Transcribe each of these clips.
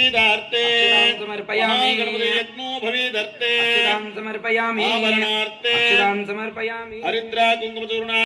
भवेदर्ते समर्पयामि यज्ञो भवेदर्ते समर्पयामि समर्पयामि हरिद्रा कुङ्कुमचूर्णा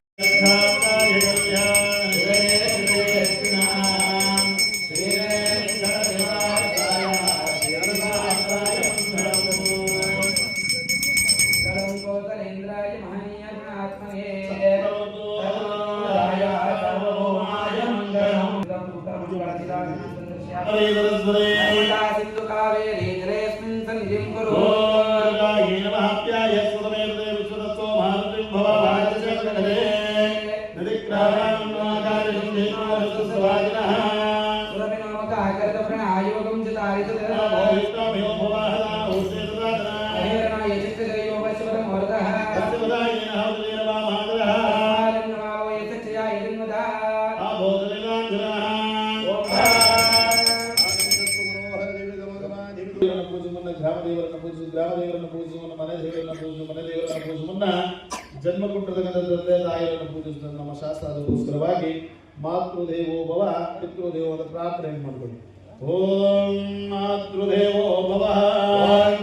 గ్రామ దేవులను పూజిస్తూ గ్రామ దేవులను పూజిస్తూ మన మన దేవులను పూజిస్తూ మన దేవులను పూజిస్తూ ಜನ್ಮಕೊಂಡಿರ್ತಕ್ಕಂಥ ತಂದೆ ತಾಯಿಗಳನ್ನು ಪೂಜಿಸಿದ ನಮ್ಮ ಶಾಸ್ತ್ರದ ಅದಕ್ಕೋಸ್ಕರವಾಗಿ ಮಾತೃದೇವೋ ಭವ ಪಿತೃದೇವೋ ಅಂತ ಪ್ರಾರ್ಥನೆ ಮಾಡ್ಕೊಳ್ಳಿ? ಓಂ ಮಾತೃದೇವೋ ಭವ.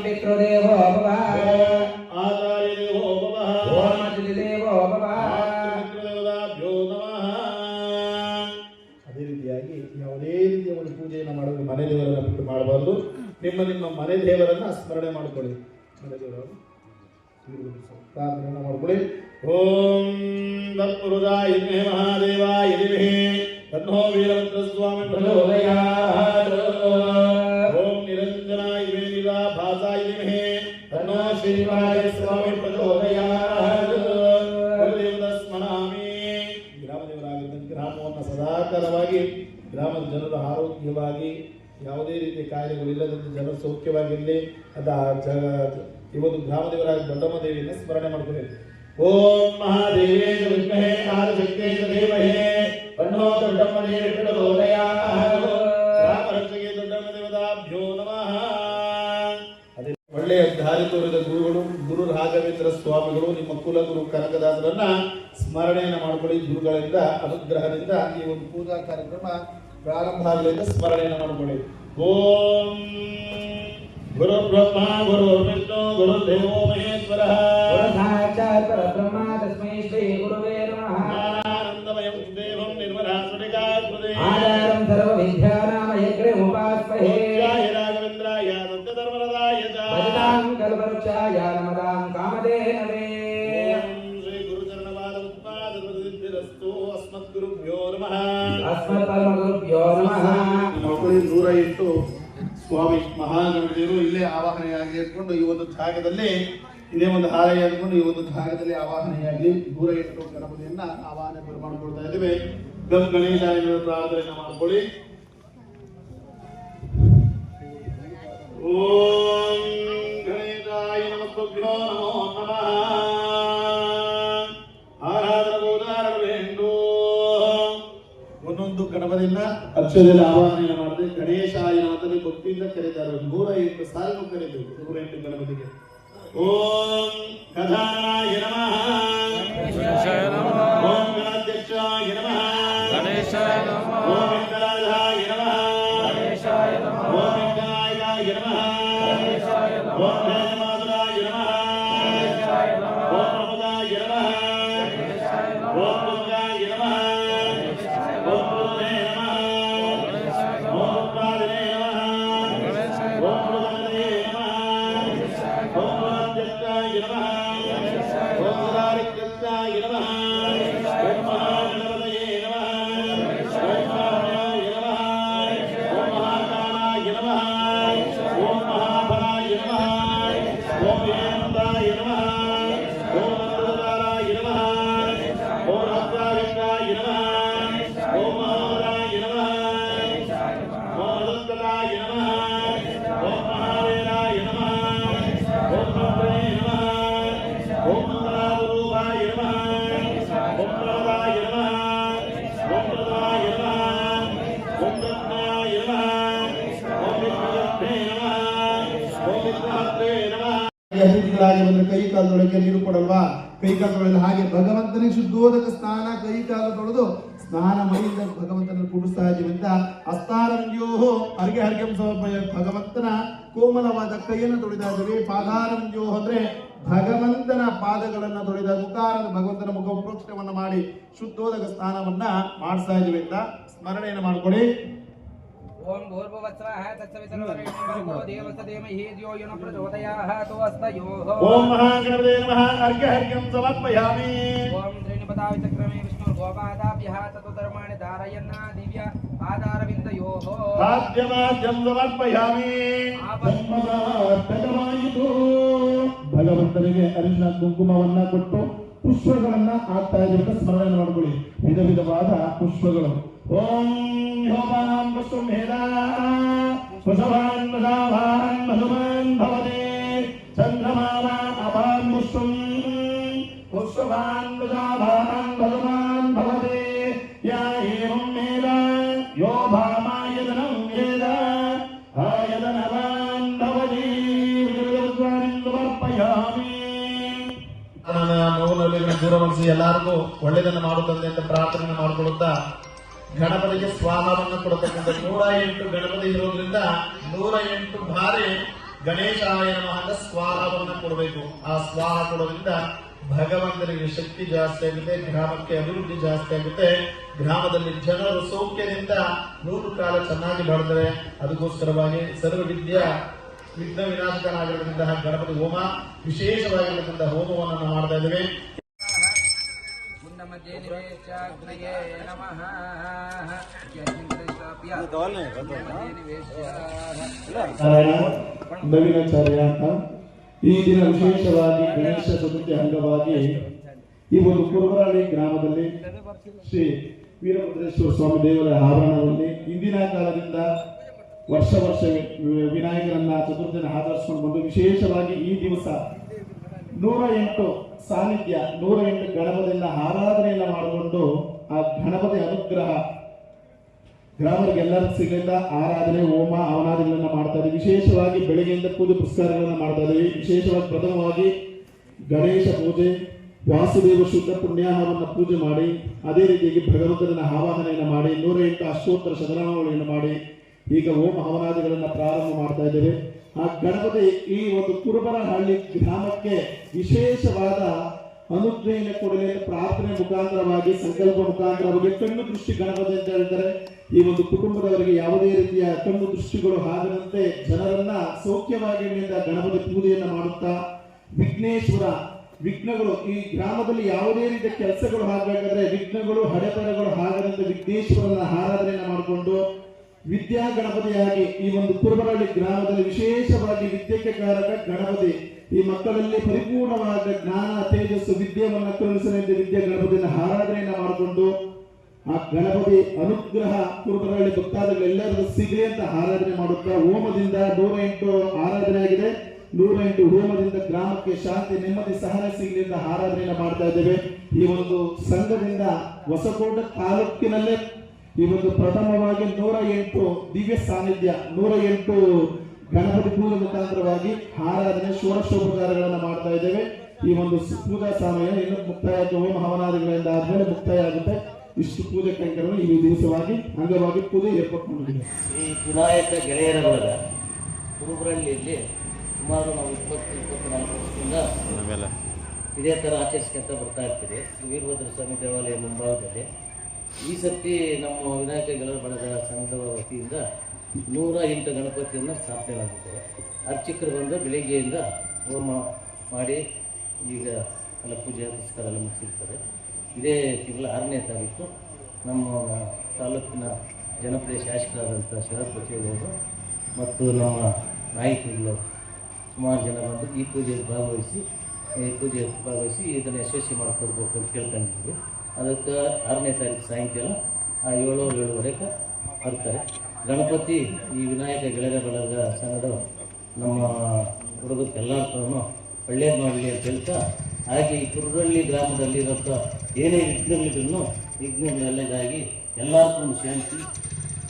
ಪಿತೃದೇವೋ ಭವ. ಆಚಾರ್ಯ ದೇವೋ ಭವ. ದೇವೋ ಭವ ಅದೇ ರೀತಿಯಾಗಿ ಯಾವುದೇ ರೀತಿಯ ಒಂದು ಪೂಜೆಯನ್ನು ಮಾಡೋದು ಮನೆ ದೇವರನ್ನ ಬಿಟ್ಟು ಮಾಡಬಾರ್ದು. ನಿಮ್ಮ ನಿಮ್ಮ ಮನೆ ದೇವರನ್ನ ಸ್ಮರಣೆ ಮಾಡಿಕೊಳ್ಳಿ. ಮನೆ ದೇವರನ್ನು ಪ್ರಾರ್ಥನೆಯನ್ನು ಮಾಡಿಕೊಳ್ಳಿ ಓಂ ತತ್ಪುರುಷಾಯ ಮಹಾದೇವಾಯ ಧೀಮಹಿ ತನ್ನೋ ವೀರಭದ್ರ ಸ್ವಾಮಿ ಓಂ ನಿರಂಜನಾಯ ವೇದಿಲ ಭಾಸಾಯ ಧೀಮಹಿ ತನ್ನೋ ಶ್ರೀವಾಯ ಸ್ವಾಮಿ ಗ್ರಾಮದೇವರಾಗಿದ್ದಂತೆ ಗ್ರಾಮವನ್ನು ಸದಾಕಾಲವಾಗಿ ಗ್ರಾಮದ ಜನರ ಆರೋಗ್ಯವಾಗಿ ಯಾವುದೇ ರೀತಿಯ ಕಾಯಿಲೆಗಳಿಲ್ಲದಂತೆ ಜನರು ಸೌಖ್ಯವಾಗಿರಲಿ. ಅದ ಜಗ ಈ ಒಂದು ಗ್ರಾಮದೇವರಾಗಿ ದೊಡ್ಡಮ್ಮ ದೇವಿಯನ್ನು ಸ್ಮರಣೆ ಮಾಡ್ತೀವಿ ಓಂ ಮಹಾದೇವೇ ವಿದ್ಮಹೇ ದೇವಹೇ ದೊಡ್ಡಮ್ಮ ದೇವಿ ಅದೇ ಒಳ್ಳೆಯ ದಾರಿ ತೋರಿದ ಗುರುಗಳು, ಗುರು ರಾಘವೇಂದ್ರ ಸ್ವಾಮಿಗಳು, ನಿಮ್ಮ ಕುಲಗುರು ಕನಕದಾಸರನ್ನ ಸ್ಮರಣೆಯನ್ನು ಮಾಡಿಕೊಳ್ಳಿ. ಗುರುಗಳಿಂದ, ಅನುಗ್ರಹದಿಂದ ಈ ಒಂದು ಪೂಜಾ ಕಾರ್ಯಕ್ರಮ ಪ್ರಾರಂಭ ಆಗಲಿಂದ ಸ್ಮರಣೆಯನ್ನು ಮಾಡಿಕೊಳ್ಳಿ. ಓಂ ಗುರು ಬ್ರಹ್ಮ ಗುರು ವಿಷ್ಣು ಗುರು ದೇವೋ ಮಹೇಶ್ವರ गुरुसाक्षात् परब्रह्म तस्मै श्रीगुरुवे नमः ಜ್ಞಾನಾನಂದಮಯಂ ದೇವಂ ನಿರ್ಮಲಾ ಸುಡಿಗಾಕೃತೆ आधारं सर्वविद्यानामयग्रमुपास्महे ಜಯ ರಾಘವೇಂದ್ರಾಯ ಸತ್ಯಧರ್ಮರದಾಯ ಚ. भजतां कल्पवृक्षाय नमदां कामधेनवे ಓಂ ಶ್ರೀ ಗುರುಚರಣಪಾದ ಉತ್ಪಾದರಸ್ತು ಅಸ್ಮದ್ಗುರುಭ್ಯೋ ನಮಃ अस्मत्परमगुरुभ्यो नमः ಮಕ್ಕಳಿಗೆ ದೂರ ಇಟ್ಟು ಸ್ವಾಮಿ ಮಹಾಗಣಪತಿಯರು ಇಲ್ಲೇ ಆವಾಹನೆಯಾಗಿ ಇಟ್ಕೊಂಡು ಈ ಒಂದು ಜಾಗದಲ್ಲಿ, ಇದೇ ಒಂದು ಹಾಳೆ ಅಂದ್ಕೊಂಡು ಈ ಒಂದು ಜಾಗದಲ್ಲಿ ಆವಾಹನೆಯಾಗಲಿ ದೂರ ಇಟ್ಟು ಗಣಪತಿಯನ್ನ ಆವಾಹನೆ ಮಾಡಿಕೊಳ್ತಾ ಇದ್ದೇವೆ. ಗಮ್ ಗಣೇಶ ಪ್ರಾರ್ಥನೆ ಮಾಡ್ಕೊಳ್ಳಿ. ಓಂ ಗಣೇಶಾಯ ನಮೋ ನಮಃ. ಗಣಪತಿಯನ್ನ ಅಕ್ಷರದಲ್ಲಿ ಆವಾಹನೆ ಮಾಡಿದೆ ಗಣೇಶ ಅಂತಲೇ ಭಕ್ತಿಯಿಂದ ಕರೀತಾರೆ. ನೂರ ಎಂಟು ಸಾಲನ್ನು ಕರೀಬೇಕು ನೂರ ಎಂಟು ಗಣಪತಿಗೆ ಓಂ ಗದಾನಾಯ ನಮಃ. ಓಂ ಗಣಾಧ್ಯಕ್ಷಾಯ ನಮಃ. ಓಂ ಕಾಲು ಕೈ ಕಾಲದೊಳಗೆ ನೀರು ಕೊಡಲ್ವಾ? ಕೈ ಕಾಲು ತೊಳೆದು ಹಾಗೆ ಭಗವಂತನಿಗೆ ಶುದ್ಧೋದಕ ಸ್ನಾನ, ಕೈ ಕಾಲು ತೊಳೆದು ಸ್ನಾನ ಮೈಯಿಂದ ಭಗವಂತನ ಕೂಡಿಸ್ತಾ ಅಂತ ಹಸ್ತಾರಂಗ್ಯೋ ಹರ್ಗೆಂ ಸಮರ್ಪಯ. ಭಗವಂತನ ಕೋಮಲವಾದ ಕೈಯನ್ನು ತೊಳಿತಾ ಇದ್ದೀವಿ ಅಂದ್ರೆ ಭಗವಂತನ ಪಾದಗಳನ್ನ ತೊಳೆದ ಮುಖಾರದ ಭಗವಂತನ ಮುಖ ಪ್ರೋಕ್ಷಣವನ್ನು ಮಾಡಿ ಶುದ್ಧೋದಕ ಸ್ನಾನವನ್ನ ಮಾಡಿಸ್ತಾ ಇದೀವಿ ಅಂತ ಸ್ಮರಣೆಯನ್ನು ಮಾಡ್ಕೊಳ್ಳಿ. ಓಂ भूर्भुवत्सवाः तत्सवितरो देवसदेमहि द्यो यो न प्रचोदयाः तोस्तयोः ओम महागणपते नमः अर्घ्यहर्घ्यं समर्पयामि ओम विष्णुर्गोपादाभ्यः धारयन्ना दिव्य समर्पयामि ಭಗವಂತನಿಗೆ ಅರಿಶಿನ ಕುಂಕುಮವನ್ನ ಕೊಟ್ಟು ಪುಷ್ಪಗಳನ್ನ ಆಗ್ತಾ ಸ್ಮರಣೆ ಮಾಡ್ಕೊಳ್ಳಿ ವಿಧ ವಿಧವಾದ ಪುಷ್ಪಗಳು ಓಂ ಹೋಮ ಪುಷವಾನ್ ಮದಾಭಾನ್ ಮಧುಮಾನ್ ಭವತೆ ಚಂದ್ರಮಾವ ಅಪಾಂ ಪುಷ್ಪಂ ಪುಷ್ಪವಾನ್ ಮದಾಭಾನ್ ಮಧುಮಾನ್ ಭವತೆ ಯಾ ಏವಂ ಮೇಧ ಯೋ ಭಾಮಾಯದನಂ ವೇದ ಆಯದನವಾನ್ ಭವತಿ ವಿಜಯದ್ವಾರಿಂ ಸಮರ್ಪಯಾಮಿ ನನ್ನ ನೋವಿನಲ್ಲಿ ದೂರವರಿಸಿ ಎಲ್ಲರಿಗೂ ಒಳ್ಳೆಯದನ್ನು ಮಾಡುತ್ತದೆ ಅಂತ ಪ್ರಾರ್ಥನೆ ಮಾಡಿಕೊಳ್ಳುತ್ತಾ ಗಣಪತಿಗೆ ಸ್ವಾಹವನ್ನು ಕೊಡತಕ್ಕಂಥ ನೂರ ಎಂಟು ಗಣಪತಿ ಇರೋದ್ರಿಂದ ನೂರ ಎಂಟು ಬಾರಿ ಗಣೇಶಾಯ ನಮಃ ಅಂತ ಸ್ವಾಹವನ್ನ ಕೊಡಬೇಕು. ಆ ಸ್ವಾಹ ಕೊಡೋದ್ರಿಂದ ಭಗವಂತನಿಗೆ ಶಕ್ತಿ ಜಾಸ್ತಿ ಆಗುತ್ತೆ, ಗ್ರಾಮಕ್ಕೆ ಅಭಿವೃದ್ಧಿ ಜಾಸ್ತಿ ಆಗುತ್ತೆ. ಗ್ರಾಮದಲ್ಲಿ ಜನರು ಸೌಖ್ಯದಿಂದ ನೂರು ಕಾಲ ಚೆನ್ನಾಗಿ ಬಾಳ್ತಾರೆ. ಅದಕ್ಕೋಸ್ಕರವಾಗಿ ಸರ್ವ ವಿದ್ಯಾ ವಿಘ್ನ ವಿನಾಶಕನಾಗಿರತಕ್ಕಂತಹ ಗಣಪತಿ ಹೋಮ, ವಿಶೇಷವಾಗಿರತಕ್ಕಂತಹ ಹೋಮವನ್ನು ನಾವು ಮಾಡ್ತಾ ಇದ್ದೇವೆ. ನಮಃ. ನವೀನಾಚಾರ್ಯ ಅಂತ. ಈ ದಿನ ವಿಶೇಷವಾಗಿ ಗಣೇಶ ಚತುರ್ಥಿ ಅಂಗವಾಗಿ ಈ ಒಂದು ಕುರುಬರಹಳ್ಳಿ ಗ್ರಾಮದಲ್ಲಿ ಶ್ರೀ ವೀರಭದ್ರೇಶ್ವರ ಸ್ವಾಮಿ ದೇವರ ಆವರಣದಲ್ಲಿ ಇಂದಿನ ಕಾಲದಿಂದ ವರ್ಷ ವರ್ಷ ವಿನಾಯಕರನ್ನ ಚತುರ್ಥಿನ ಆಚರಿಸಿಕೊಂಡು ಬಂದು ವಿಶೇಷವಾಗಿ ಈ ದಿವಸ ನೂರ ಎಂಟು ಸಾನ್ನಿಧ್ಯ, ನೂರ ಎಂಟು ಗಣಪತಿಯನ್ನ ಆರಾಧನೆಯನ್ನ ಮಾಡಿಕೊಂಡು ಆ ಗಣಪತಿ ಅನುಗ್ರಹ ಗ್ರಾಮರಿಗೆ ಎಲ್ಲರ ಸಿಗಲಿಂದ ಆರಾಧನೆ, ಹೋಮ, ಅವನಾದಿಗಳನ್ನ ಮಾಡ್ತಾ ಇದ್ದೀವಿ ವಿಶೇಷವಾಗಿ ಬೆಳಗ್ಗೆಯಿಂದ ಪೂಜೆ ಪುರಸ್ಕಾರಗಳನ್ನು ಮಾಡ್ತಾ ಇದ್ದೀವಿ ವಿಶೇಷವಾಗಿ ಪ್ರಥಮವಾಗಿ ಗಣೇಶ ಪೂಜೆ, ವಾಸುದೇವ ಶುದ್ಧ ಪುಣ್ಯಾಹವನ್ನ ಪೂಜೆ ಮಾಡಿ, ಅದೇ ರೀತಿಯಾಗಿ ಭಗವಂತನ ಆವಾಹನೆಯನ್ನು ಮಾಡಿ ನೂರ ಎಂಟು ಅಷ್ಟೋತ್ತರ ಶತನಾಮಗಳನ್ನು ಮಾಡಿ, ಈಗ ಓಮ ಹವನಾದಿಗಳನ್ನ ಪ್ರಾರಂಭ ಮಾಡ್ತಾ ಇದ್ದೇವೆ. ಆ ಗಣಪತಿ ಈ ಒಂದು ಕುರುಬರಹಳ್ಳಿ ಗ್ರಾಮಕ್ಕೆ ವಿಶೇಷವಾದ ಅನುಗ್ರಹಣೆ ಕೊಡಲಿ ಪ್ರಾರ್ಥನೆ ಮುಖಾಂತರವಾಗಿ, ಸಂಕಲ್ಪ ಮುಖಾಂತರವಾಗಿ ಕಣ್ಣು ದೃಷ್ಟಿ ಗಣಪತಿ ಅಂತ ಹೇಳ್ತಾರೆ. ಈ ಒಂದು ಕುಟುಂಬದವರಿಗೆ ಯಾವುದೇ ರೀತಿಯ ಕಣ್ಣು ದೃಷ್ಟಿಗಳು ಆಗದಂತೆ ಜನರನ್ನ ಸೌಖ್ಯವಾಗಿ ಗಣಪತಿ ಪೂಜೆಯನ್ನು ಮಾಡುತ್ತಾ, ವಿಘ್ನೇಶ್ವರ ವಿಘ್ನಗಳು, ಈ ಗ್ರಾಮದಲ್ಲಿ ಯಾವುದೇ ರೀತಿಯ ಕೆಲಸಗಳು ಆಗಬೇಕಾದ್ರೆ ವಿಘ್ನಗಳು ಹಡೆತಡೆಗಳು ಆಗದಂತೆ ವಿಘ್ನೇಶ್ವರನ ಆರಾಧನೆಯನ್ನ ಮಾಡಿಕೊಂಡು ವಿದ್ಯಾ ಗಣಪತಿಯಾಗಿ ಈ ಒಂದು ಕುರುಬರಳ್ಳಿ ಗ್ರಾಮದಲ್ಲಿ ವಿಶೇಷವಾಗಿ ವಿದ್ಯೆಗೆ ಕಾರಕ ಗಣಪತಿ. ಈ ಮಕ್ಕಳಲ್ಲಿ ಪರಿಪೂರ್ಣವಾದ ಜ್ಞಾನ, ತೇಜಸ್ಸು, ವಿದ್ಯೆಯನ್ನು ಕರುಣಿಸಲೆಂದು ವಿದ್ಯಾ ಗಣಪತಿಯನ್ನು ಆರಾಧನೆಯನ್ನ ಮಾಡಿಕೊಂಡು ಆ ಗಣಪತಿ ಅನುಗ್ರಹ ಕುರುಬರಳ್ಳಿ ಭಕ್ತಾದಿಗಳೆಲ್ಲರಿಗೂ ಸಿಗಲಿ ಅಂತ ಆರಾಧನೆ ಮಾಡುತ್ತಾ ಹೋಮದಿಂದ ನೂರ ಎಂಟು ಆರಾಧನೆ ಆಗಿದೆ. ನೂರ ಎಂಟು ಹೋಮದಿಂದ ಗ್ರಾಮಕ್ಕೆ ಶಾಂತಿ, ನೆಮ್ಮದಿ ಸಹಾಯ ಸಿಗಲಿ ಅಂತ ಆರಾಧನೆಯನ್ನ ಮಾಡ್ತಾ ಇದ್ದೇವೆ. ಈ ಒಂದು ಸಂಘದಿಂದ ಹೊಸಕೋಟೆ ತಾಲೂಕಿನಲ್ಲೇ ಈ ಒಂದು ಪ್ರಥಮವಾಗಿ ನೂರ ಎಂಟು ದಿವ್ಯ ಸಾನ್ನಿಧ್ಯ ನೂರ ಎಂಟು ಗಣಪತಿ ಪೂಜೆ ಮುಖಾಂತರವಾಗಿ ಆರಾಧನೆ ಷೋಡಶೋಪಚಾರಗಳನ್ನು ಮಾಡ್ತಾ ಇದ್ದೇವೆ. ಈ ಒಂದು ಪೂಜಾ ಸಮಯ ಇನ್ನು ಮುಕ್ತಾಯ ಹೋಮ ಹವನಾದಿಗಳಿಂದ ಆದ್ಮೇಲೆ ಮುಕ್ತಾಯ ಆಗುತ್ತೆ ಇಷ್ಟು ಪೂಜೆ ಕೈಗಳನ್ನು ಈ ದಿವಸವಾಗಿ ಅಂಗವಾಗಿ ಪೂಜೆ ಏರ್ಪಾಟ್ ಮಾಡಿದ್ದೇವೆ. ಈ ಕುಲಾಯಕ ಗೆಳೆಯರ ಬಳಗ ಇಲ್ಲಿ ಸುಮಾರು ನಾವು ಇಪ್ಪತ್ತು ಇಪ್ಪತ್ನಾಲ್ಕು ವರ್ಷದಿಂದ ಇದೇ ಥರ ಆಚರಿಸ್ಕೊಂತ ಬರ್ತಾ ಇರ್ತೀವಿ ಶ್ರೀ ವೀರಭದ್ರ ಸ್ವಾಮಿ ದೇವಾಲಯ ಮುಂಭಾಗದಲ್ಲಿ. ಈ ಸರ್ತಿ ನಮ್ಮ ವಿನಾಯಕ ಗಣಪಣದ ಸಂಘದ ವತಿಯಿಂದ ನೂರ ಎಂಟು ಗಣಪತಿಯನ್ನು ಸ್ಥಾಪನೆ ಅರ್ಚಕರು ಬಂದು ಬೆಳಿಗ್ಗೆಯಿಂದ ಹೋಮ ಮಾಡಿ ಈಗ ಎಲ್ಲ ಪೂಜೆ ಪುಸ್ತಕ ಎಲ್ಲ ಮುಗಿಸಿರ್ತಾರೆ. ಇದೇ ತಿಂಗಳ ಆರನೇ ತಾರೀಕು ನಮ್ಮ ತಾಲೂಕಿನ ಜನಪ್ರಿಯ ಶಾಸಕರಾದಂಥ ಶರತ್ ಬಚ್ಚೇಗೌಡರು ಮತ್ತು ನಮ್ಮ ನಾಯಕರುಗಳು ಸುಮಾರು ಜನ ಬಂದು ಈ ಪೂಜೆಯಲ್ಲಿ ಭಾಗವಹಿಸಿ ಈ ಪೂಜೆ ಭಾಗವಹಿಸಿ ಇದನ್ನು ಯಶಸ್ವಿ ಮಾಡಿಕೊಡ್ಬೇಕು ಅಂತ ಕೇಳ್ಕೊಂಡಿದ್ವಿ ಅದಕ್ಕೆ ಆರನೇ ತಾರೀಕು ಸಾಯಂಕಾಲ ಏಳು ಏಳುವರೆಗೆ ಬರ್ತಾರೆ. ಗಣಪತಿ, ಈ ವಿನಾಯಕ ಗೆಳೆಯ ಬಳಗ ಸಂಘದ ನಮ್ಮ ಹುಡುಗಕ್ಕೆ ಎಲ್ಲರೂ ಒಳ್ಳೇದು ಮಾಡಲಿ ಅಂತ ಹೇಳ್ತಾ, ಹಾಗೆ ಈ ಕುರುಡಳ್ಳಿ ಗ್ರಾಮದಲ್ಲಿರೋಂಥ ಏನೇ ವಿಘ್ನಗಳಿದ್ರು ವಿಘ್ನಗಳೆಲ್ಲದಾಗಿ ಎಲ್ಲರಿಗೂ ಒಂದು ಶಾಂತಿ,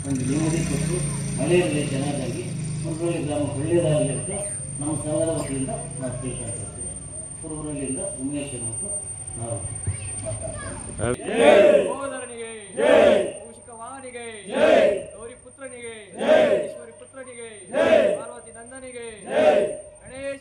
ಒಂದು ನೆಮ್ಮದಿ ಕೊಟ್ಟು ಮಳೆಯಲ್ಲಿ ಚೆನ್ನಾಗಾಗಿ ಕುರುಡಳ್ಳಿ ಗ್ರಾಮ ಒಳ್ಳೆಯದಾಗಲಿ ಅಂತ ನಮ್ಮ ಸಂಘದ ವತಿಯಿಂದ ನಾವು ಕೇಳ್ತಾ ಕುರುಬರಳ್ಳಿಯಿಂದ ಉಮೇಶ್ ಮತ್ತು ನಾವು ಗೌರಿ ಪುತ್ರನಿಗೆ ಈಶ್ವರಿ ಪುತ್ರನಿಗೆ ಪಾರ್ವತಿ ನಂದನಿಗೆ ಗಣೇಶ